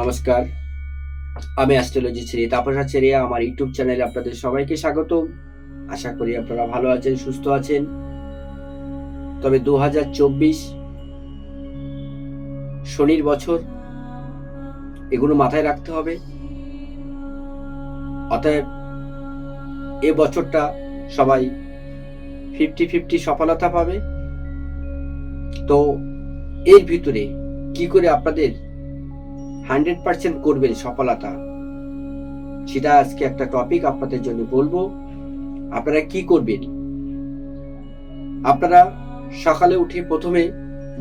নমস্কার। আমি অ্যাস্ট্রোলজি ছেড়ে তাপসা ছেড়ে আমার ইউটিউব চ্যানেলে আপনাদের সবাইকে স্বাগত আশা করি আপনারা ভালো আছেন, সুস্থ আছেন। তবে দু হাজার চব্বিশ শনির বছর, এগুলো মাথায় রাখতে হবে। অতএব এ বছরটা সবাই ফিফটি ফিফটি সফলতা পাবে। তো এর ভিতরে কি করে আপনাদের হান্ড্রেড পার্সেন্ট করবেন সফলতা। সেটা আজকে একটা টপিক আপনাদের জন্য বলব। আপনারা কি করবেন? আপনারা সকালে উঠে প্রথমে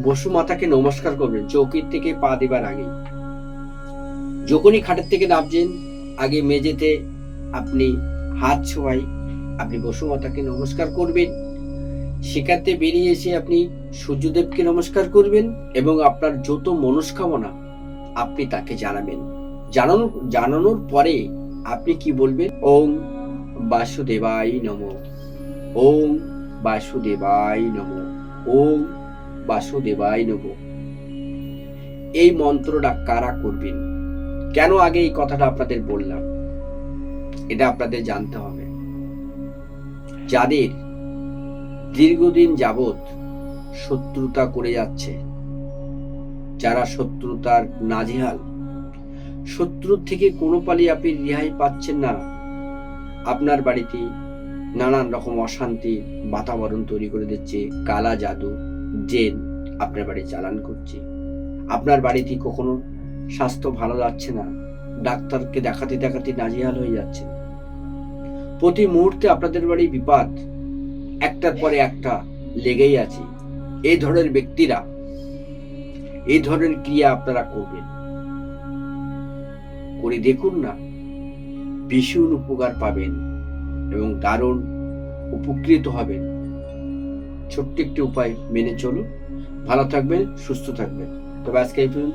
বসু মাতাকে নমস্কার করবেন, চৌকির থেকে পা দেবার আগে। যখনই খাটের থেকে নামছেন, আগে মেঝেতে আপনি হাত ছোঁয়াই আপনি বসু মাতাকে নমস্কার করবেন। সেখানে বেরিয়ে এসে আপনি সূর্যদেবকে নমস্কার করবেন এবং আপনার যত মনস্কামনা আপনি তাকে জানাবেন। জানানো, জানানোর পরে আপনি কি বলবেন? ওম বাসুদেবাই নম। ওম বাসুদেবাই নম। ওম বাসুদেবাই নম। এই মন্ত্রটা কারা করবেন? কেন আগে এই কথাটা আপনাদের বললাম? এটা আপনাদের জানতে হবে। যাদের দীর্ঘদিন যাবত শত্রুতা করে যাচ্ছে যারা শত্রুতার নাজেহাল। শত্রুর থেকে কোনো পালি আপনি রেহাই পাচ্ছেন না। আপনার বাড়িতে নানান রকম অশান্তি বাতাবরণ তৈরি করে দিচ্ছে, কালা জাদু জেন আপনার বাড়ি চালান করছে। আপনার বাড়িতে কখনো স্বাস্থ্য ভালো যাচ্ছে না? ডাক্তারকে দেখাতে দেখাতে নাজেহাল হয়ে যাচ্ছে। প্রতি মুহূর্তে আপনাদের বাড়ি বিপদ, একটার পরে একটা লেগেই আছে। এই ধরনের ব্যক্তিরা এই ধরনের ক্রিয়া আপনারা করবেন। করে দেখুন না, ভীষণ উপকার পাবেন এবং দারুণ উপকৃত হবেন। ছোট্ট একটি উপায় মেনে চলুন। ভালো থাকবেন, সুস্থ থাকবেন। তবে আজকে এই পর্যন্ত